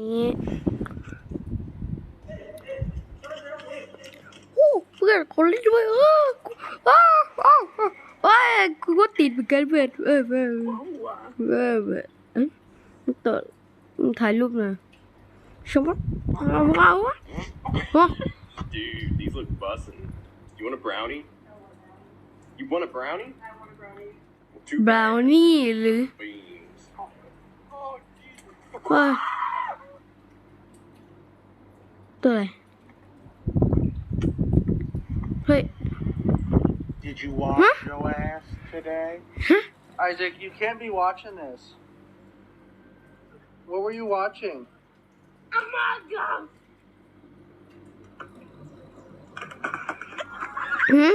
นี้โอ้เพื่อนคนเล่นด้วยเออกูอ้าวอ้าวอ้าวอ้าวกูก็ติดเหมือนกันเพื่อนเออเออเออเออเอ้ยมึงต่อมึงถ่ายรูปหน่อยชมว่าเอาเอาวะฮะ Dude, these look bussin'. You want a brownie? You want a brownie? Well, two บราวนี่หรือ beans. ว่า ตัวอะไร Did you wash Huh? your ass today? Isaac, you can't be watching this. What were you watching? Among Us. ฮึ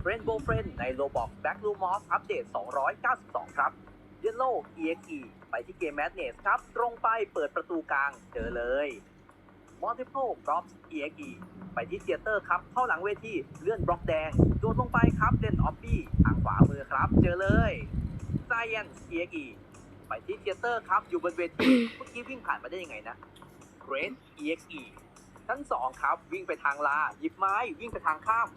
เฟรนโบเฟรนในโลบอกแบ็กลูมอฟอัปเดต 292 ครับ Yellow EXE ไปที่เกม Madness ครับ ตรงไปเปิดประตูกลางเจอเลย Multiple Props EXE ไปที่เทเตอร์ครับ เข้าหลังเวทีเลื่อนบล็อกแดงโดดลงไปครับเล่นออฟบี้ทางขวามือครับ เจอเลย Science EXE ไปที่เทเตอร์ครับ อยู่บนเวทีเมื่อกี้วิ่งผ่านมาได้ยังไงนะ Great EXE ชั้นสองครับ วิ่งไปทางลา หยิบไม้วิ่งไปทางข้าม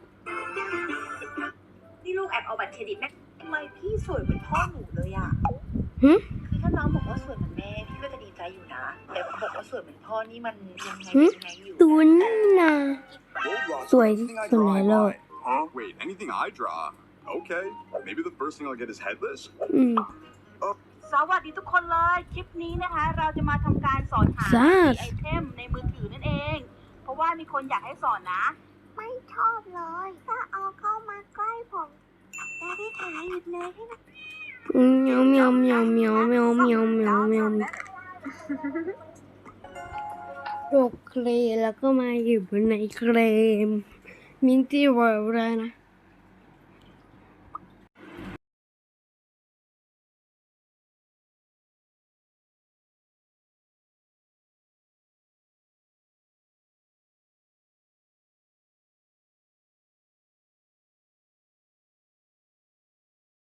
นี่ลูกแอบเอาบัตรเครดิตแม่ทำไมพี่สวยเหมือนพ่อหนูเลยอะ หึคือถ้าน้องบอกว่าสวยเหมือนแม่พี่ก็จะดีใจอยู่นะ แต่บอกว่าสวยเหมือนพ่อนี่มันยังไงหึยังไงอยู่ตัวนี่นะ สวยที่สุดในโลก Huh? Wait, anything I draw? Okay. Maybe the first thing I'll get is headless? อืม สวัสดีทุกคนเลย คลิปนี้นะคะ เราจะมาทำการสอนหาจ้าไอเทมในมือถือนั่นเอง เพราะว่ามีคนอยากให้สอนนะ ไม่ชอบเลย ถ้าเอาเข้ามาใกล้ผม จะได้ถ่ายหยิบเลยให้นะ เมียวเมียวเมียวเมียวเมียวเมียวเมียวเมียวตกเคลแล้วก็มาอยู่บนในเครมมินตี้เวิร์อะไรนะ